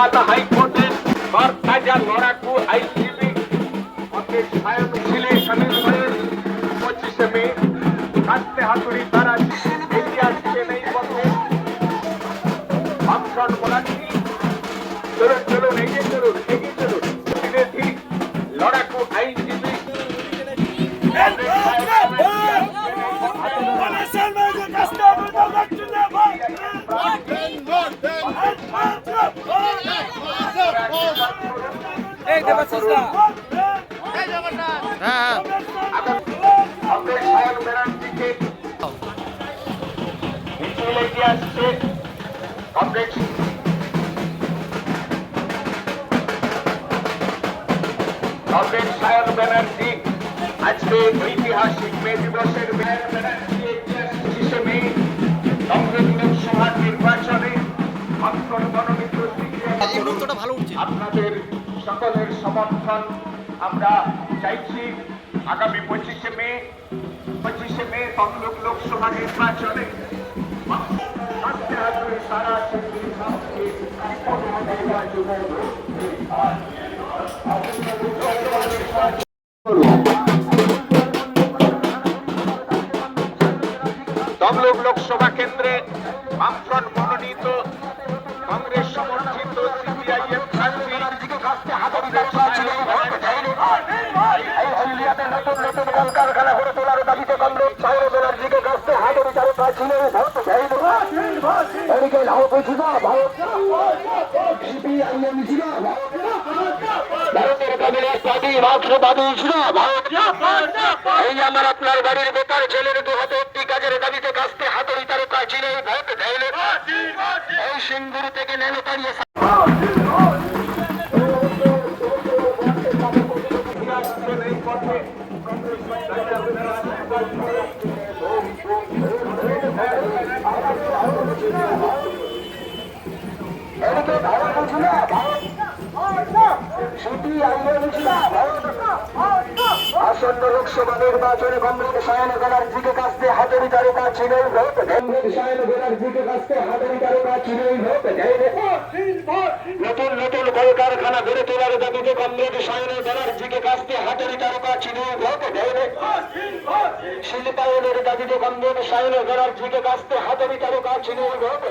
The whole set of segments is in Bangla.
কলকাতা হাইকোর্টের বরতাজা লড়াকু আইনজীবী অকেশ সায়ন হয়ে পঁচিশে মে হাতে হাতুড়ি তারা সায়ন ব্যানার্জি আজকে ঐতিহাসিক মে দিবসের মেয়র ব্যানার্জি পঁচিশে মে কংগ্রেস নির্বাচনে আপনাদের সকলের সমর্থন আমরা চাইছি আগামী পঁচিশে মে পঁচিশে মে তমলুক লোকসভা নির্বাচনে সারা। তমলুক লোকসভা কেন্দ্রে বামফ্রন্ট মনোনীত কংগ্রেস সমর্থিত পার্টি রাষ্ট্রবাদী এই আমার আপনার বাড়ির বেকার ছেলের দু হাতে একটি কাজের দাবিতে কাস্তে হাতুড়ি তারকা ছিল ভোট দেয়নি। এই সিঙ্গুর থেকে নেমে দাঁড়িয়ে এদিকে সিপিআইএম ছিল আসন্ন লোকসভা নির্বাচনে কংগ্রেস সায়ন ব্যানার্জিকে কাছতে হাতের তারকা ছিল ভোট। কংগ্রেস সায়ন ব্যানার্জিকে কাছতে হাতের তারকা ছিল ভোট। নতুন নতুন কলকারখানা গড়ে তোলার দাবিতে কংগ্রেস সায়ন ব্যানার্জিকে কাছতে হাতের তারকা ছিল ভোট। শিল্পায়নের দাবিতে কংগ্রেস সায়ন ব্যানার্জিকে কাছতে হাতের তারকা ছিল ভোট।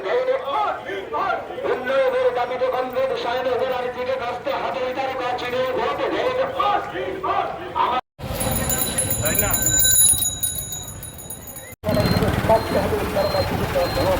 উন্নয়নের দাবিতে কংগ্রেস সায়ন ব্যানার্জিকে কাছতে হাতের তারকা করতে পারে